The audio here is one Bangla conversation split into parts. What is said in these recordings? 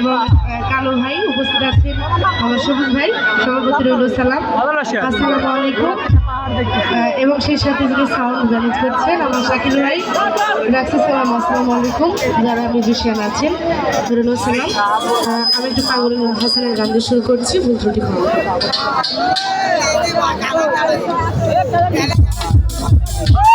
এবং কালো ভাই উপস্থিত আছেন আমার ভাই সভাপতি রইল সালাম। আসসালামু আলাইকুম। এবং সেই সাথে যিনি সাউন্ড ম্যানেজ করছেন আমার শাকিল ভাই রাখছি সালাম আসসালামু আলাইকুম। যারা মিউজিশিয়ান আছেন রইল সালাম। আমি একটু পাগলের হাসানের গান শুরু করছি ভুল Oh!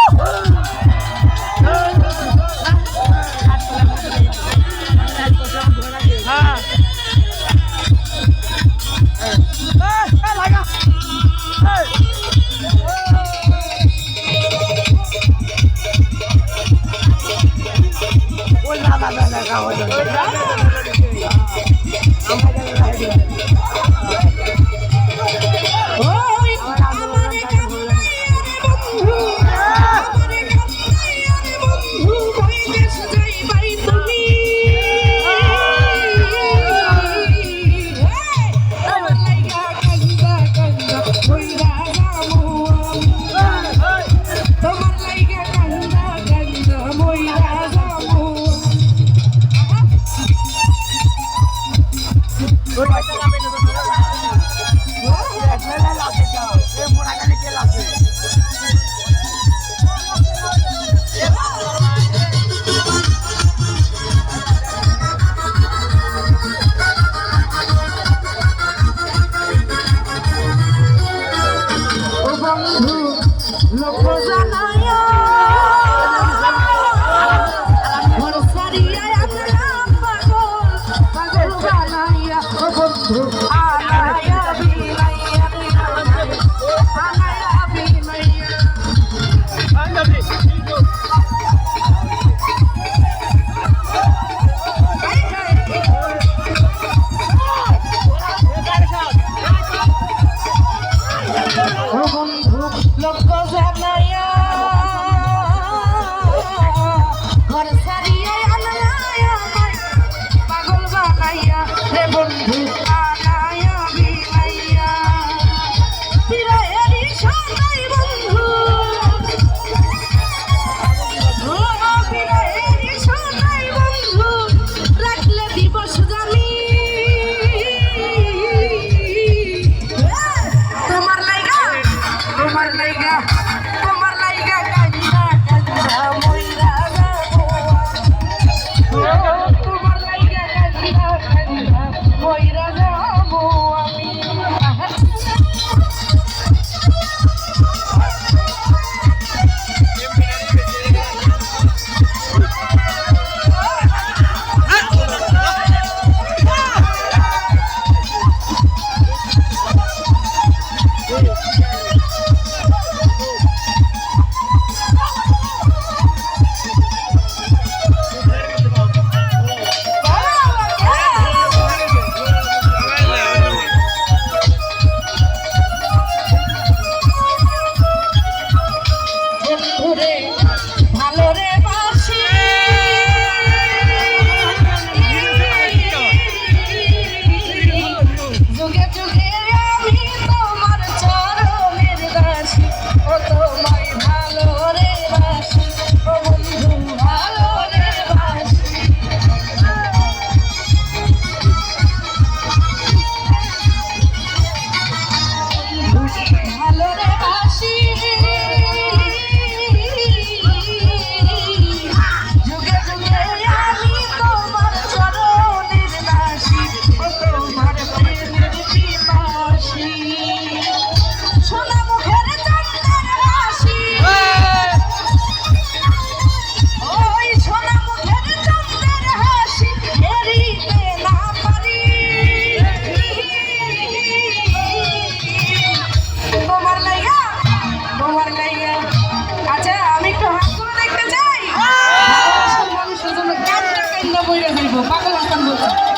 কইরা যাইব পাগল হাসান বলছে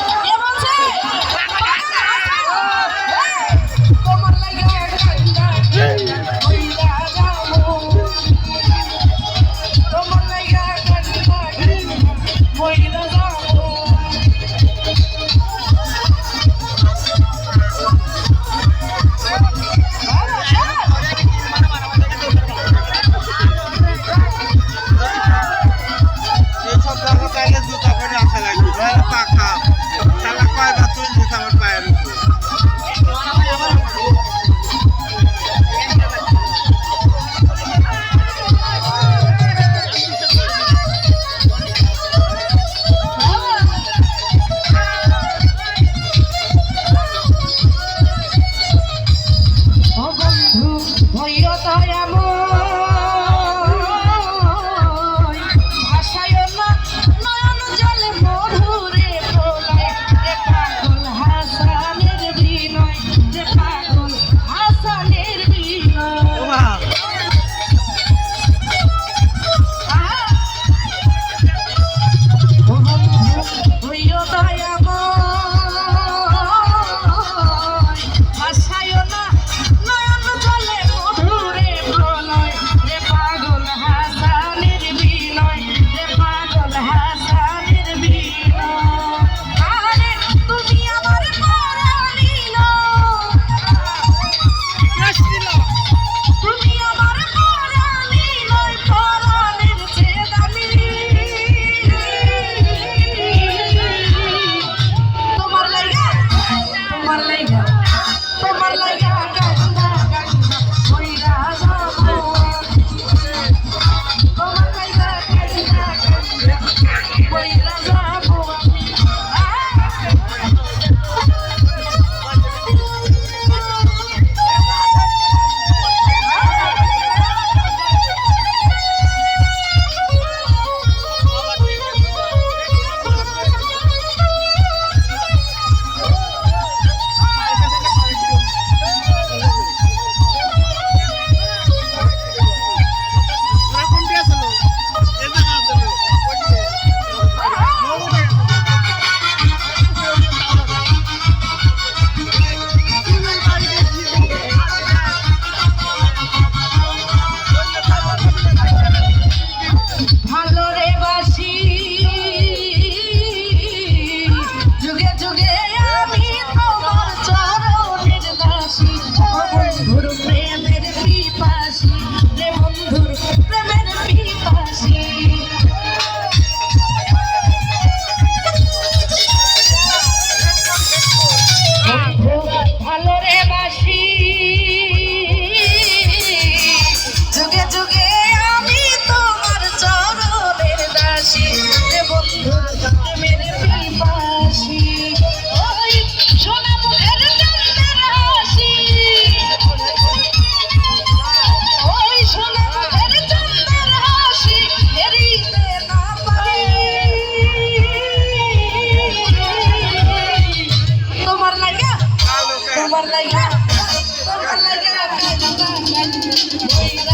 Nada.